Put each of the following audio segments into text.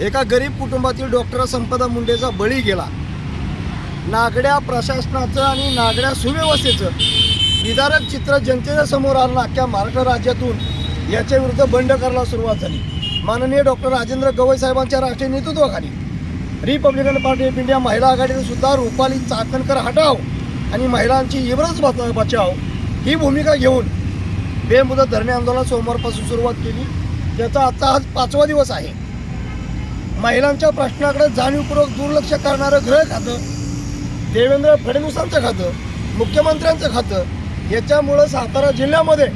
एका गरीब कुटुंबातील डॉक्टर संपदा मुंडेचा बळी गेला. नागड्या प्रशासनाचं आणि नागड्या सुव्यवस्थेचं विदारक चित्र जनतेच्या समोर आलं अख्ख्या महाराष्ट्र राज्यातून याच्या विरुद्ध बंड करायला सुरुवात झाली. माननीय डॉक्टर राजेंद्र गवई साहेबांच्या राष्ट्रीय नेतृत्वाखाली रिपब्लिकन पार्टी ऑफ इंडिया महिला आघाडीने सुद्धा रुपाली चाकणकर हटाव आणि महिलांची इब्रच बचा- बचाव ही भूमिका घेऊन बेमुदत धरणे आंदोलन सोमवारपासून सुरुवात केली. त्याचा आजचा आज पाचवा दिवस आहे. महिलांच्या प्रश्नाकडे जाणीवपूर्वक दुर्लक्ष करणारं ग्रह खातं देवेंद्र फडणवीसांचं खातं मुख्यमंत्र्यांचं खातं याच्यामुळं सातारा जिल्ह्यामध्ये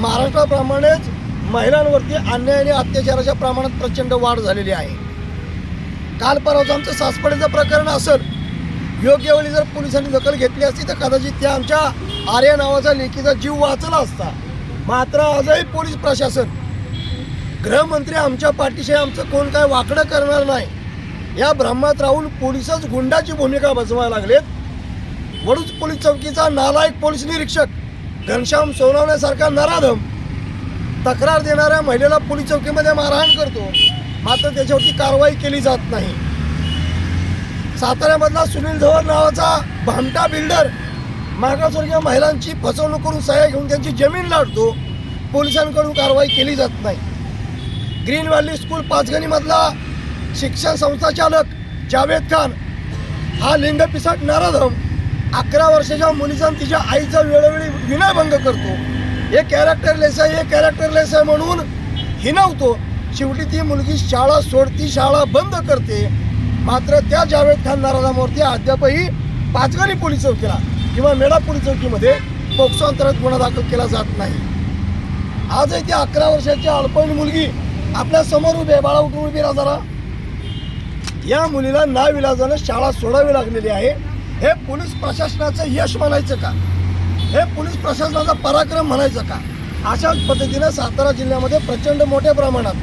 महाराष्ट्राप्रमाणेच महिलांवरती अन्याय आणि अत्याचाराच्या प्रमाणात प्रचंड वाढ झालेली आहे. काल परवाचं आमचं सासपडेचं प्रकरण असेल योग्य वेळी जर पोलिसांनी दखल घेतली असती तर कदाचित त्या आमच्या आर्या नावाचा लेखीचा जीव वाचला असता. मात्र आजही पोलीस प्रशासन गृहमंत्री आमच्या पाठीशी आमचं कोण काय वाकडं करणार नाही. या भ्रमात राहून पोलिसच गुंडाची भूमिका बजवायला लागलेत. वडूज पोलीस चौकीचा नालायक पोलीस निरीक्षक घनश्याम सोनवण्यासारखा नराधम तक्रार देणाऱ्या महिलेला पोलीस चौकीमध्ये मारहाण करतो. मात्र त्याच्यावरती कारवाई केली जात नाही. साताऱ्यामधला सुनील धवन नावाचा भामटा बिल्डर मागासवर्गीय महिलांची फसवणूक करून सह्या घेऊन त्यांची जमीन लाटतो. पोलिसांकडून कारवाई केली जात नाही. ग्रीन व्हॅली स्कूल पाचगणीमधला शिक्षण संस्था चालक जावेद खान हा लिंगपिसट नराधम अकरा वर्षाच्या मुलीचा तिच्या आईचा वेळोवेळी विनयभंग करतो. हे कॅरेक्टरलेस आहे हे कॅरेक्टरलेस आहे म्हणून हिनवतो. शेवटी ती मुलगी शाळा सोडती शाळा बंद करते. मात्र त्या जावेद खान नाराजामावरती अद्यापही पाचगणी पोलीस चौकीला किंवा मेढा पोलीस चौकीमध्ये पोक्सो अंतर्गत गुन्हा दाखल केला जात नाही. आजही ती अकरा वर्षाची अल्पवयीन मुलगी आपल्यासमोर उभे बाळा उठून उभी राहा जरा. या मुलीला नाविलाजानं शाळा सोडावी लागलेली आहे. हे पोलीस प्रशासनाचं यश म्हणायचं का? हे पोलीस प्रशासनाचा पराक्रम म्हणायचं का? अशाच पद्धतीनं सातारा जिल्ह्यामध्ये प्रचंड मोठ्या प्रमाणात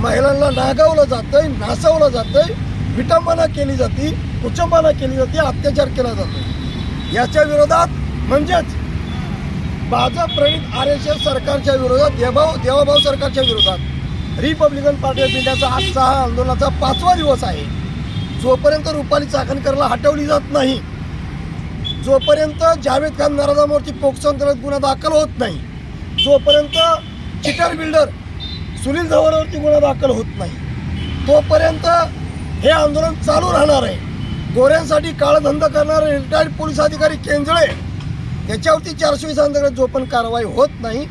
महिलांना नागावलं जातंय नासवलं जातंय विटंबना केली जाते कुचंबना केली जाते अत्याचार केला जातो याच्या विरोधात म्हणजेच भाजप प्रणित आर एस एस सरकारच्या विरोधात देभाव देवाभाऊ सरकारच्या विरोधात रिपब्लिकन पार्टी ऑफ इंडियाचा आजचा हा आंदोलनाचा पाचवा दिवस आहे. जोपर्यंत रुपाली चाकणकरला हटवली जात नाही जोपर्यंत जावेद खान नाराजामोरची पोक्सो अंतर्गत गुन्हा दाखल होत नाही जोपर्यंत चिटर बिल्डर सुनील जवळवरती गुन्हा दाखल होत नाही तोपर्यंत हे आंदोलन चालू राहणार आहे. गोऱ्यांसाठी काळधंदा करणारे रिटायर्ड पोलीस अधिकारी केंजळे त्याच्यावरती चारशे वीस अंतर्गत जो पण कारवाई होत नाही.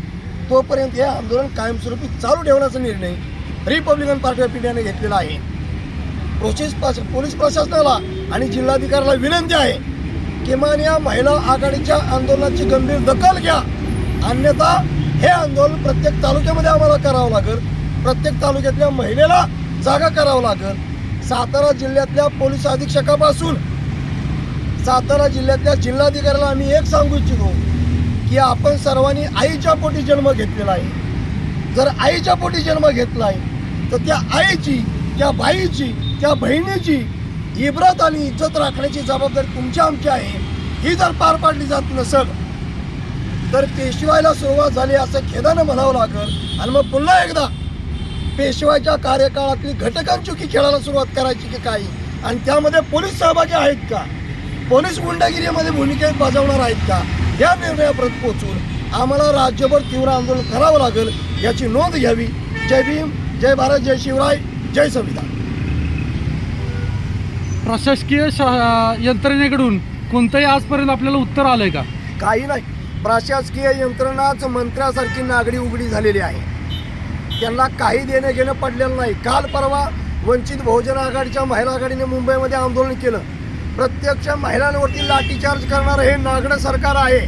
तोपर्यंत हे आंदोलन कायमस्वरूपी चालू ठेवण्याचा निर्णय रिपब्लिकन पार्टी ऑफ इंडियाने घेतलेला आहे. प्रोसेस पोलीस प्रशासनाला आणि जिल्हाधिकाऱ्याला विनंती आहे किमान या महिला आघाडीच्या आंदोलनाची गंभीर दखल घ्या. अन्यथा हे आंदोलन प्रत्येक तालुक्यामध्ये आम्हाला करावं लागेल. प्रत्येक तालुक्यातल्या महिलेला जागा करावं लागेल. सातारा जिल्ह्यातल्या पोलीस अधीक्षकापासून सातारा जिल्ह्यातल्या जिल्हाधिकाऱ्याला आम्ही एक सांगू इच्छितो की आपण सर्वांनी आईच्या पोटी जन्म घेतलेला आहे. जर आईच्या पोटी जन्म घेतला आहे तर त्या आईची त्या बाईची त्या बहिणीची इब्रत आणि इज्जत राखण्याची जबाबदारी तुमची आमची आहे ही जर पार पाडली जात नसेल तर पेशवायला सुरुवात झाली असं खेदानं म्हणावं लागेल. आणि मग पुन्हा एकदा पेशवायच्या कार्यकाळातली घटकांचुकी खेळायला सुरुवात करायची की काही आणि त्यामध्ये पोलीस सहभागी आहेत का? पोलीस गुंडागिरीमध्ये भूमिका बजावणार आहेत का? या निर्णयापर्यंत पोहोचून आम्हाला राज्यभर तीव्र आंदोलन करावं लागेल याची नोंद घ्यावी. जय भीम जय भारत जय शिवराय जय संविधान. प्रशासकीय शा- यंत्रणेकडून कोणतंही आजपर्यंत आपल्याला उत्तर आलंय का? काही नाही. प्रशासकीय यंत्रणाच मंत्र्यासारखी नागडी उघडी झालेली आहे. त्यांना काही देणं घेणं पडलेलं नाही. काल परवा वंचित बहुजन आघाडीच्या महिला आघाडीने मुंबईमध्ये आंदोलन केलं. प्रत्यक्ष महिलांवरती लाठीचार्ज करणारं हे नागडं सरकार आहे.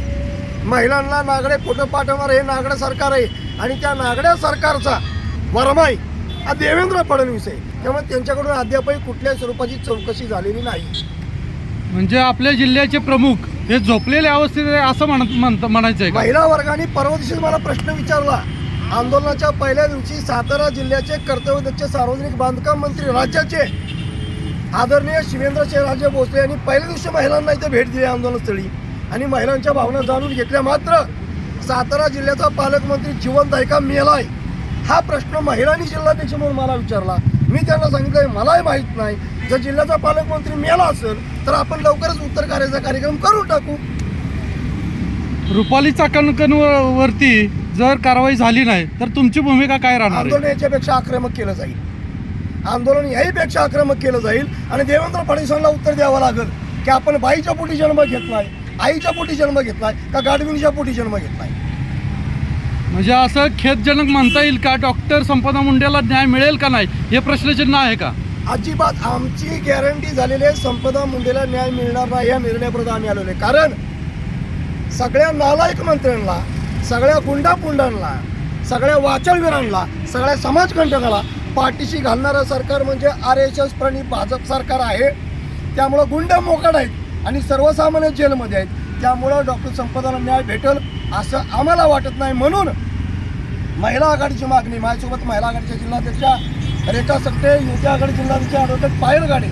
महिलांना नागडे फोटो पाठवणारं हे नागडं सरकार आहे. आणि त्या नागड्या सरकारचा वरमाई हा देवेंद्र फडणवीस आहे. त्यामुळे त्यांच्याकडून अद्यापही कुठल्याही स्वरूपाची चौकशी झालेली नाही. म्हणजे आपल्या जिल्ह्याचे प्रमुख हे झोपलेल्या अवस्थेत आहे असं म्हणत म्हणायचं आहे महिला वर्गाने परवा दिवशी मला प्रश्न विचारला. आंदोलनाच्या पहिल्या दिवशी सातारा जिल्ह्याचे कर्तव्यदक्ष सार्वजनिक बांधकाम मंत्री राज्याचे आदरणीय शिवेंद्रशहराजे भोसले यांनी पहिल्या दिवशी महिलांना इथे भेट दिली आंदोलनस्थळी. आणि महिलांच्या भावना जाणून घेतल्या मात्र सातारा जिल्ह्याचा पालकमंत्री जिवंत आहे का मेलाय. हा प्रश्न महिलांनी जिल्हाध्यक्ष म्हणून मला विचारला. मी त्यांना सांगितलंय मलाही माहीत नाही. जर जिल्ह्याचा पालकमंत्री मिळाला असेल तर आपण लवकरच उत्तर कार्याचा कार्यक्रम करून टाकू. रुपाली चाकणकर वरती जर कारवाई झाली नाही तर तुमची भूमिका काय राहणार आंदोलन याच्यापेक्षा आक्रमक केलं जाईल. आंदोलन याहीपेक्षा आक्रमक केलं जाईल आणि देवेंद्र फडणवीसांना उत्तर द्यावं लागेल की आपण बाईच्या पोटी जन्म घेतलाय आईच्या पोटी जन्म घेतलाय का गाडविणीच्या पोटी जन्म घेतलाय म्हणजे असं खेदजनक म्हणता येईल का? डॉक्टर संपदा मुंडेला न्याय मिळेल का नाही? हे प्रश्नचिन्ह आहे का? अजिबात आमची गॅरंटी झालेली आहे संपदा मुंडेला न्याय मिळणार नाही या निर्णयापर्यंत आम्ही आलेलो आहे. कारण सगळ्या नालायक मंत्र्यांना सगळ्या गुंडापुंडांना सगळ्या वाचळवीरांना सगळ्या समाजकंटकाला पाठीशी घालणारं सरकार म्हणजे आर एस एस प्रणी भाजप सरकार आहे. त्यामुळं गुंड मोकड आहेत आणि सर्वसामान्य जेलमध्ये आहेत. त्यामुळं डॉक्टर संपदाला न्याय भेटेल असं आम्हाला वाटत नाही. म्हणून महिला आघाडीची मागणी माझ्यासोबत महिला आघाडीच्या जिल्हाध्यक्षा रेखा सकटे युती आघाडी जिल्हाध्यक्ष ॲडव्होकेट पायल गाडे.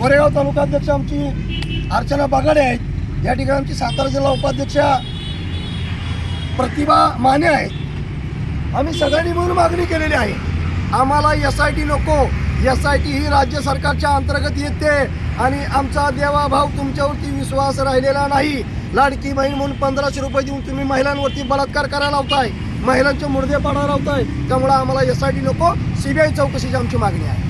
कोरेगाव तालुकाध्यक्ष आमची अर्चना बागाडे आहेत. या ठिकाणी आमची सातारा जिल्हा उपाध्यक्षा प्रतिभा माने आहेत. आम्ही सगळ्यांनी मिळून मागणी केलेली आहे. आम्हाला एस आय टी नको. एस आय टी ही राज्य सरकारच्या अंतर्गत येते आणि आमचा देवाभाव तुमच्यावरती विश्वास राहिलेला नाही. लाडकी बहीण म्हणून पंधराशे रुपये देऊन तुम्ही महिलांवरती बलात्कार करायला लावताय. महिलांचे मुर्दे पाडायला लावताय. त्यामुळे आम्हाला एस आय टी नको. सीबीआय चौकशीची आमची मागणी आहे.